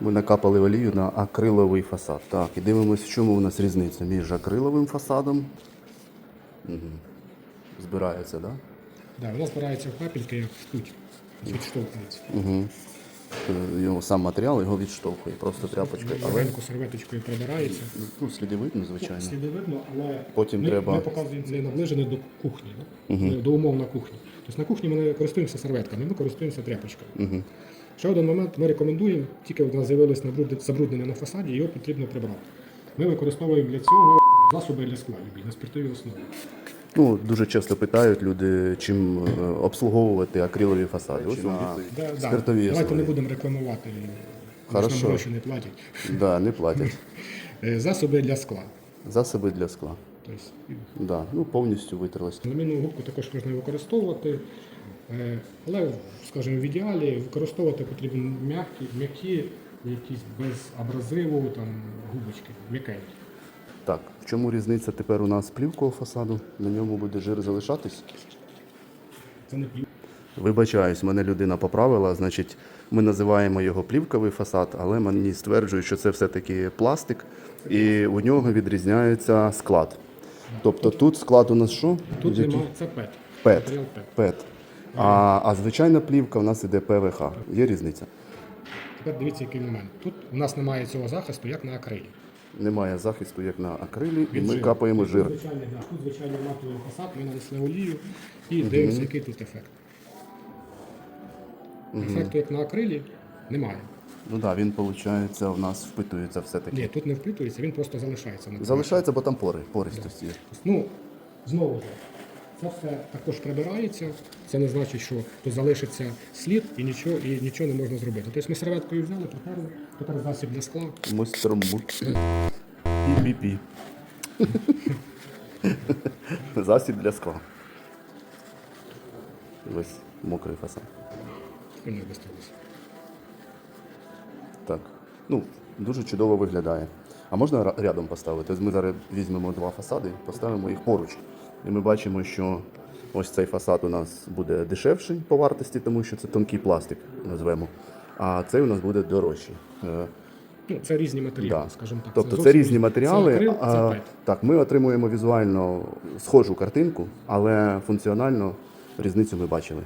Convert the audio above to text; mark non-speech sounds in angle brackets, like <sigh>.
Ми накапали олію на акриловий фасад. Так, і дивимося, в чому у нас різниця між акриловим фасадом. Угу. Збирається, так? Да? Да, вона збирається в капельки, як тут. Угу. Його сам матеріал його відштовхує, просто тряпочкою. Але Легенько серветочкою прибирається. ну, сліди видно, звичайно. Сліди видно, але Потім ми, треба- ми показуємо не наближені до кухні, да? до умов на кухні. Тобто на кухні ми не користуємося серветками, ми користуємося тряпочкою. Угу. Ще один момент ми рекомендуємо, тільки у нас з'явилось набруд- забруднення на фасаді, його потрібно прибрати. Ми використовуємо для цього засоби для скла любі, на спиртовій основі. Ну, дуже часто питають люди, чим е, обслуговувати акрилові фасади. Ось на Да, да. спиртовій Давайте основі. не будемо рекламувати, Хорошо. нам гроші не платять. Да, не платять. <laughs> Е, Засоби для скла. Засоби для скла. Тобто, Да, ну повністю витерлось. Ламінну губку також можна використовувати, е, але, скажімо, в ідеалі використовувати потрібно м'які, м'які, якісь без абразиву, там, губочки, м'якенькі. Так, в чому різниця тепер у нас плівкового фасаду? На ньому буде жир залишатись? Це не плів. Вибачаюсь, мене людина поправила. Значить, ми називаємо його плівковий фасад, але мені стверджують, що це все-таки пластик, і у нього відрізняється склад. Тобто тут склад у нас що? Тут немає, це пет. ПЕТ. Пет. ПЕТ. А, а звичайна плівка у нас іде ПВХ. Є різниця? Тепер дивіться, який момент. Тут у нас немає цього захисту, як на акрилі. Немає захисту, як на акрилі, і Від ми жиру. капаємо жир. Звичайний, да, тут звичайний матовий фасад, ми нанесли олію і дивимося, який тут ефект. Ефекту, як на акрилі, немає. Ну так, да, він, виходить, у нас впитується все-таки. Ні, тут не впитується, він просто залишається на Залишається, бо там пори, пористості. є. Ну, знову ж, це все також прибирається. Це не значить, що тут залишиться слід і нічого, і нічого не можна зробити. Тобто ми серветкою взяли, протерли, тепер засіб для скла. Мистер Мут. Пі-пі-пі. <laughs> Засіб для скла. Ось мокрий фасад. І не. Так. Ну, дуже чудово виглядає. А можна рядом поставити? Ми зараз візьмемо два фасади, поставимо їх поруч. І ми бачимо, що ось цей фасад у нас буде дешевший по вартості, тому що це тонкий пластик, назвемо. А цей у нас буде дорожчий. Е, Ну, це різні матеріали, Да. скажімо так. Тобто це, зовсім різні різні. матеріали. Це акрил, а, це пет. так, ми отримуємо візуально схожу картинку, але функціонально різницю ми бачили.